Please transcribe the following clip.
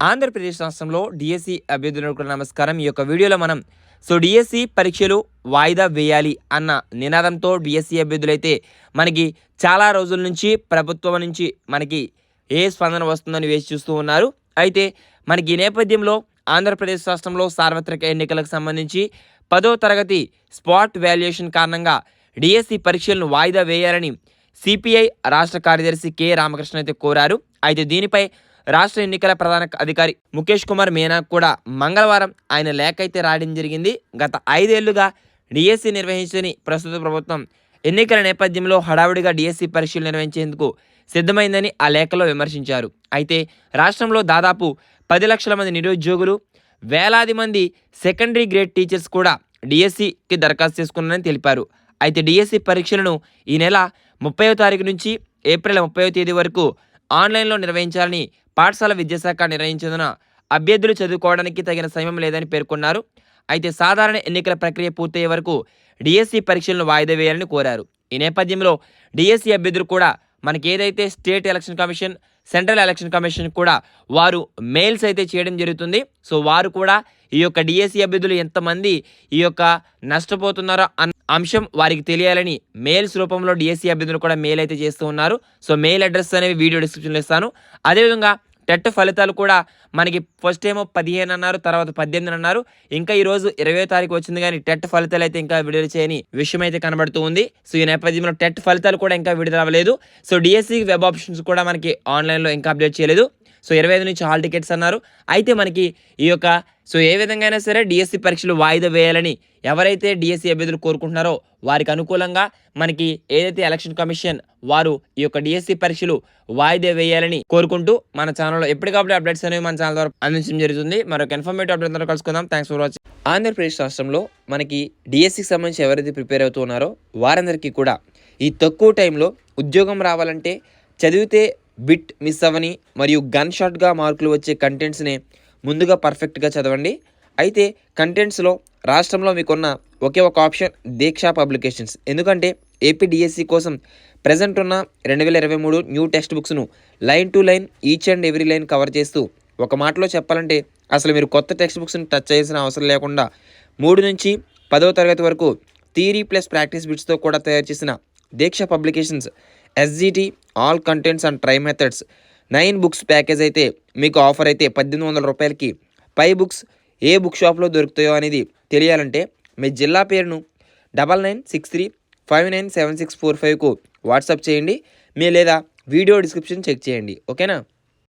ఆంధ్రప్రదేశ్ రాష్ట్రంలో డిఎస్సి అభ్యర్థులకు నమస్కారం. ఈ యొక్క వీడియోలో మనం సో డిఎస్సి పరీక్షలు వాయిదా వేయాలి అన్న నినాదంతో డిఎస్సి అభ్యర్థులైతే మనకి చాలా రోజుల నుంచి ప్రభుత్వం నుంచి మనకి ఏ స్పందన వస్తుందని వేచి చూస్తూ ఉన్నారు. అయితే మనకి ఈ నేపథ్యంలో ఆంధ్రప్రదేశ్ రాష్ట్రంలో సార్వత్రిక ఎన్నికలకు సంబంధించి పదో తరగతి స్పాట్ వాల్యుయేషన్ కారణంగా డిఎస్సి పరీక్షలను వాయిదా వేయాలని సిపిఐ రాష్ట్ర కార్యదర్శి కె రామకృష్ణ అయితే కోరారు. అయితే దీనిపై రాష్ట్ర ఎన్నికల ప్రధాన అధికారి ముఖేష్ కుమార్ మీనా కూడా మంగళవారం ఆయన లేఖ అయితే రాయడం జరిగింది. గత ఐదేళ్ళుగా డిఎస్సి నిర్వహించని ప్రస్తుత ప్రభుత్వం ఎన్నికల నేపథ్యంలో హడావుడిగా డిఎస్సి పరీక్షలు నిర్వహించేందుకు సిద్ధమైందని ఆ లేఖలో విమర్శించారు. అయితే రాష్ట్రంలో దాదాపు పది లక్షల మంది నిరుద్యోగులు వేలాది మంది సెకండరీ గ్రేడ్ టీచర్స్ కూడా డిఎస్సికి దరఖాస్తు చేసుకున్నారని తెలిపారు. అయితే డిఎస్సి పరీక్షలను ఈ నెల ముప్పైవ తారీఖు నుంచి ఏప్రిల్ ముప్పైవ తేదీ వరకు ఆన్లైన్లో నిర్వహించాలని పాఠశాల విద్యాశాఖ నిర్ణయించినందున అభ్యర్థులు చదువుకోవడానికి తగిన సమయం లేదని పేర్కొన్నారు. అయితే సాధారణ ఎన్నికల ప్రక్రియ పూర్తయ్యే వరకు డిఎస్సి పరీక్షలను వాయిదా వేయాలని కోరారు. ఈ నేపథ్యంలో డిఎస్సి అభ్యర్థులు కూడా మనకి ఏదైతే state election commission central election commission కూడా వారు మెయిల్స్ అయితే చేయడం జరుగుతుంది. సో వారు కూడా ఈ యొక్క డిఎస్సి అభ్యర్థులు ఎంతమంది ఈ యొక్క నష్టపోతున్నారో అన్న అంశం వారికి తెలియాలని మెయిల్స్ రూపంలో డిఎస్సి అభ్యర్థులు కూడా మెయిల్ అయితే చేస్తూ ఉన్నారు. సో మెయిల్ అడ్రస్ అనేవి వీడియో డిస్క్రిప్షన్లో ఇస్తాను. అదేవిధంగా టెట్ ఫలితాలు కూడా మనకి ఫస్ట్ ఏమో పదిహేను అన్నారు తర్వాత పద్దెనిమిది అన్నారు. ఇంకా ఈరోజు ఇరవై తారీఖు వచ్చింది కానీ టెట్ ఫలితాలు అయితే ఇంకా విడుదల చేయని విషయం అయితే కనబడుతూ ఉంది. సో ఈ నేపథ్యంలో టెట్ ఫలితాలు కూడా ఇంకా విడుదల అవ్వలేదు. సో డిఎస్సి వెబ్ ఆప్షన్స్ కూడా మనకి ఆన్లైన్లో ఇంకా అప్డేట్ చేయలేదు. సో ఇరవై ఐదు నుంచి హాల్ టికెట్స్ అన్నారు. అయితే మనకి ఈ యొక్క సో ఏ విధంగా అయినా సరే డిఎస్సి పరీక్షలు వాయిదా వేయాలని ఎవరైతే డిఎస్సి అభ్యర్థులు కోరుకుంటున్నారో వారికి అనుకూలంగా మనకి ఏదైతే ఎలక్షన్ కమిషన్ వారు ఈ యొక్క డిఎస్సి పరీక్షలు వాయిదా వేయాలని కోరుకుంటూ మన ఛానల్లో ఎప్పటికప్పుడు అప్డేట్స్ అనేవి మన ఛానల్ ద్వారా అందించడం జరుగుతుంది. మరొక ఇన్ఫర్మేటివ్ అప్డేట్ ద్వారా కలుసుకుందాం. థ్యాంక్స్ ఫర్ వాచింగ్ ఆంధ్రప్రదేశ్ రాష్ట్రంలో మనకి డిఎస్సికి సంబంధించి ఎవరైతే ప్రిపేర్ అవుతూ ఉన్నారో వారందరికీ కూడా ఈ తక్కువ టైంలో ఉద్యోగం రావాలంటే చదివితే బిట్ మిస్ అవ్వని మరియు గన్ షాట్గా మార్కులు వచ్చే కంటెంట్స్ని ముందుగా పర్ఫెక్ట్గా చదవండి. అయితే కంటెంట్స్లో రాష్ట్రంలో మీకున్న ఒకే ఒక ఆప్షన్ దీక్షా పబ్లికేషన్స్ ఎందుకంటే ఏపీ డిఎస్సి కోసం ప్రజెంట్ ఉన్న రెండు వేల ఇరవై మూడు new text బుక్స్ను line to line each and every line cover చేస్తూ ఒక మాటలో చెప్పాలంటే అసలు మీరు కొత్త టెక్స్ట్ బుక్స్ని టచ్ చేయాల్సిన అవసరం లేకుండా మూడు నుంచి పదవ తరగతి వరకు థియరీ ప్లస్ ప్రాక్టీస్ బిట్స్తో కూడా తయారు చేసిన Deeksha publications SGT all contents and try methods nine books package అయితే మీకు ఆఫర్ అయితే పద్దెనిమిది వందల రూపాయలకి పై బుక్స్ ఏ బుక్ షాప్లో దొరుకుతాయో అనేది తెలియాలంటే మీ జిల్లా పేరును double nine six three five nine seven six four ఫైవ్కు WhatsApp చేయండి మీ లేదా వీడియో డిస్క్రిప్షన్ చెక్ చేయండి ఓకేనా?